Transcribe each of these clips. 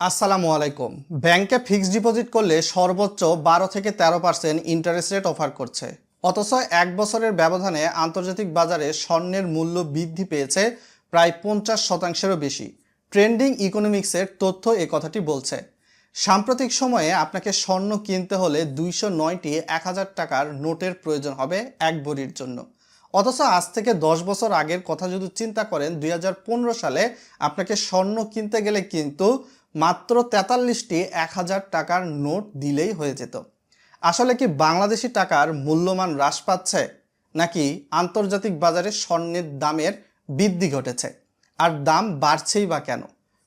আসসালামু আলাইকুম। ব্যাংকে ফিক্সড ডিপোজিট করলে সর্বোচ্চ বারো থেকে তেরো পার্সেন্ট ইন্টারেস্ট রেট অফার করছে। অথচ এক বছরের ব্যবধানে আন্তর্জাতিক বাজারে স্বর্ণের মূল্য বৃদ্ধি পেয়েছে প্রায় পঞ্চাশ শতাংশেরও বেশি। ট্রেন্ডিং ইকোনমিক্সের তথ্য এ কথাটি বলছে। সাম্প্রতিক সময়ে আপনাকে স্বর্ণ কিনতে হলে দুইশো নয়টি এক হাজার টাকার নোটের প্রয়োজন হবে এক ভরির জন্য। অথচ আজ থেকে দশ বছর আগের কথা যদি চিন্তা করেন, দুই হাজার পনেরো সালে আপনাকে স্বর্ণ কিনতে গেলে কিন্তু মাত্র তেতাল্লিশটি এক হাজার টাকার নোট দিলেই হয়ে যেত। আসলে কি বাংলাদেশি টাকার মূল্যমান হ্রাস পাচ্ছে, নাকি আন্তর্জাতিক বাজারে স্বর্ণের দামের বৃদ্ধি ঘটেছে? আর দাম বাড়ছেই বা কেন?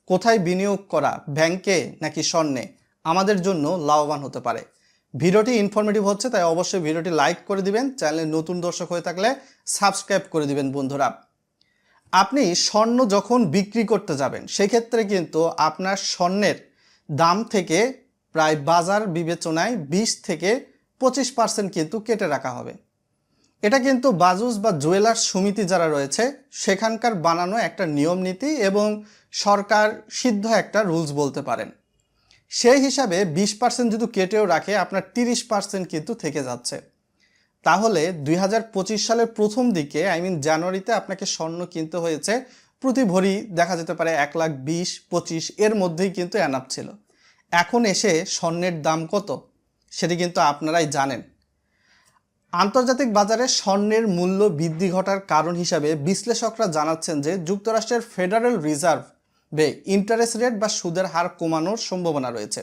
কোথায় বিনিয়োগ করা, ব্যাংকে নাকি স্বর্ণে? আমাদের জন্য লাভবান হতে পারে। ভিডিওটি ইনফরমেটিভ হচ্ছে, তাই অবশ্যই ভিডিওটি লাইক করে দিবেন। চ্যানেলে নতুন দর্শক হয়ে থাকলে সাবস্ক্রাইব করে দিবেন বন্ধুরা। আপনি স্বর্ণ যখন বিক্রি করতে যাবেন, সেক্ষেত্রে কিন্তু আপনার স্বর্ণের দাম থেকে প্রায় বাজার বিবেচনায় বিশ থেকে পঁচিশ পার্সেন্ট কিন্তু কেটে রাখা হবে। এটা কিন্তু বাজুস বা জুয়েলার্স সমিতি যারা রয়েছে, সেখানকার বানানো একটা নিয়ম নীতি এবং সরকার সিদ্ধ একটা রুলস বলতে পারেন। সেই হিসাবে বিশ পার্সেন্ট যদি কেটেও রাখে, আপনার তিরিশ পার্সেন্ট কিন্তু থেকে যাচ্ছে। তাহলে দুই হাজার পঁচিশ সালের প্রথম দিকে আই মিন জানুয়ারিতে আপনাকে স্বর্ণ কিনতে হয়েছে। প্রতি ভরি দেখা যেতে পারে এক লাখ বিশ, পঁচিশ, এর মধ্যেই কিন্তু অ্যানাপ ছিল। এখন এসে স্বর্ণের দাম কত? সেটি কিন্তু আপনারাই জানেন। আন্তর্জাতিক বাজারে স্বর্ণের মূল্য বৃদ্ধি ঘটার কারণ হিসাবে বিশ্লেষকরা জানাচ্ছেন যে যুক্তরাষ্ট্রের ফেডারেল রিজার্ভ বে ইন্টারেস্ট রেট বা সুদের হার কমানোর সম্ভাবনা রয়েছে।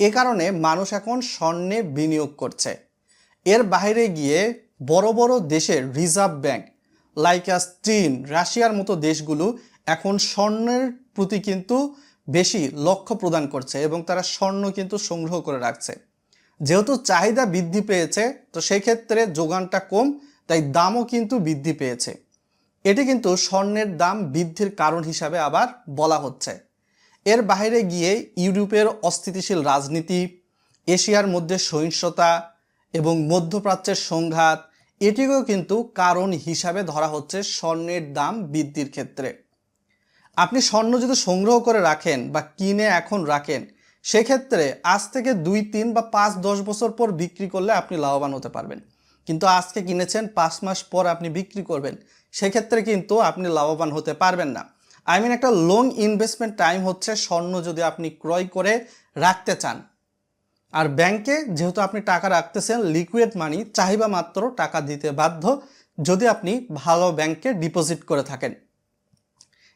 এ কারণে মানুষ এখন স্বর্ণে বিনিয়োগ করছে। এর বাইরে গিয়ে বড় বড় দেশের রিজার্ভ ব্যাংক, লাইক আস চীন রাশিয়ার মতো দেশগুলো এখন স্বর্ণের প্রতি কিন্তু বেশি লক্ষ্য প্রদান করছে এবং তারা স্বর্ণ কিন্তু সংগ্রহ করে রাখছে। যেহেতু চাহিদা বৃদ্ধি পেয়েছে, তো সেই ক্ষেত্রে যোগানটা কম, তাই দামও কিন্তু বৃদ্ধি পেয়েছে। এটি কিন্তু স্বর্ণের দাম বৃদ্ধির কারণ হিসাবে আবার বলা হচ্ছে। এর বাইরে গিয়ে ইউরোপের অস্থিতিশীল রাজনীতি, এশিয়ার মধ্যে সহিংসতা এবং মধ্যপ্রাচ্যের সংঘাত, এটিকেও কিন্তু কারণ হিসাবে ধরা হচ্ছে স্বর্ণের দাম বৃদ্ধির ক্ষেত্রে। আপনি স্বর্ণ যদি সংগ্রহ করে রাখেন বা কিনে এখন রাখেন, সেক্ষেত্রে আজ থেকে দুই, তিন বা পাঁচ, দশ বছর পর বিক্রি করলে আপনি লাভবান হতে পারবেন। কিন্তু আজকে কিনেছেন, পাঁচ মাস পর আপনি বিক্রি করবেন, সেক্ষেত্রে কিন্তু আপনি লাভবান হতে পারবেন না। আই মিন একটা লং ইনভেস্টমেন্ট টাইম হচ্ছে স্বর্ণ যদি আপনি ক্রয় করে রাখতে চান। আর ব্যাংকে যেহেতু আপনি টাকা রাখতেছেন লিকুইড মানি চাহিদা মাত্র টাকা দিতে বাধ্য যদি আপনি ভালো ব্যাংকে ডিপোজিট করে থাকেন।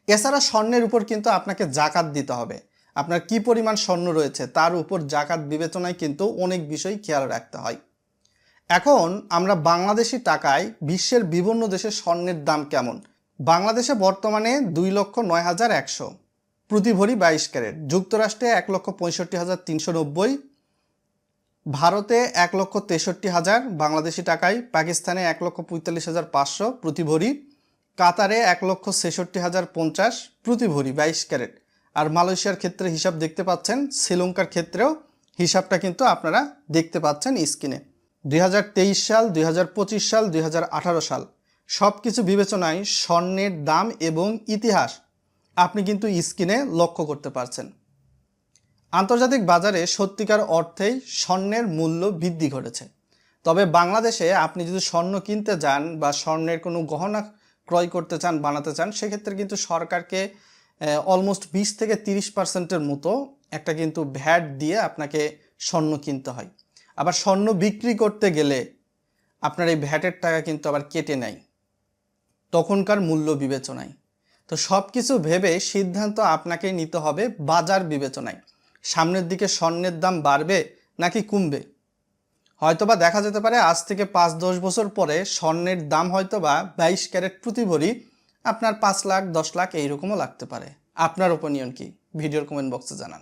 এছাড়া স্বর্ণের উপর কিন্তু আপনাকে জাকাত দিতে হবে। আপনার কি পরিমাণ স্বর্ণ রয়েছে তার উপর জাকাত বিবেচনায় কিন্তু অনেক বিষয় খেয়াল রাখতে হয়। এখন আমরা বাংলাদেশি টাকায় বিশ্বের বিভিন্ন দেশের স্বর্ণের দাম কেমন? বাংলাদেশে বর্তমানে দুই লক্ষ নয় হাজার একশো। প্রতি ভরি বাইশ ক্যারেট। যুক্তরাষ্ট্রে এক লক্ষ পঁয়ষট্টি হাজার তিনশো নব্বই। ভারতে এক লক্ষ তেষট্টি হাজার, বাংলাদেশি টাকায়, পাকিস্তানে এক লক্ষ পঁয়তাল্লিশ হাজার পাঁচশো প্রতি ভরি কাতারে এক লক্ষ ছেষট্টি হাজার পঞ্চাশ প্রতি ভরি বাইশ ক্যারেট। আর মালয়েশিয়ার ক্ষেত্রে হিসাব দেখতে পাচ্ছেন, শ্রীলঙ্কার ক্ষেত্রেও হিসাবটা কিন্তু আপনারা দেখতে পাচ্ছেন স্ক্রিনে। দুই হাজার তেইশ সাল, দুই হাজার পঁচিশ সাল, দুই হাজার আঠারো সাল সব কিছু বিবেচনায় স্বর্ণের দাম এবং ইতিহাস আপনি কিন্তু স্ক্রিনে লক্ষ্য করতে পারছেন। আন্তর্জাতিক বাজারে সত্যিকার অর্থেই স্বর্ণের মূল্য বৃদ্ধি ঘটেছে। তবে বাংলাদেশে আপনি যদি স্বর্ণ কিনতে যান বা স্বর্ণের কোনো গহনা ক্রয় করতে চান, বানাতে চান, সেক্ষেত্রে কিন্তু সরকারকে অলমোস্ট বিশ থেকে তিরিশ পার্সেন্টের মতো একটা কিন্তু ভ্যাট দিয়ে আপনাকে স্বর্ণ কিনতে হয়। আবার স্বর্ণ বিক্রি করতে গেলে আপনার এই ভ্যাটের টাকা কিন্তু আবার কেটে নেয়। তখনকার মূল্য বিবেচনায়। তো সব কিছু ভেবে সিদ্ধান্ত আপনাকে নিতে হবে বাজার বিবেচনায়। সামনের দিকে স্বর্ণের দাম বাড়বে নাকি কমবে? হয়তোবা দেখা যেতে পারে আজ থেকে পাঁচ দশ বছর পরে স্বর্ণের দাম হয়তোবা বাইশ ক্যারেট প্রতি ভরি, আপনার পাঁচ লাখ, দশ লাখ এইরকমও লাগতে পারে। আপনার ওপিনিয়ন কি? ভিডিওর কমেন্ট বক্সে জানান।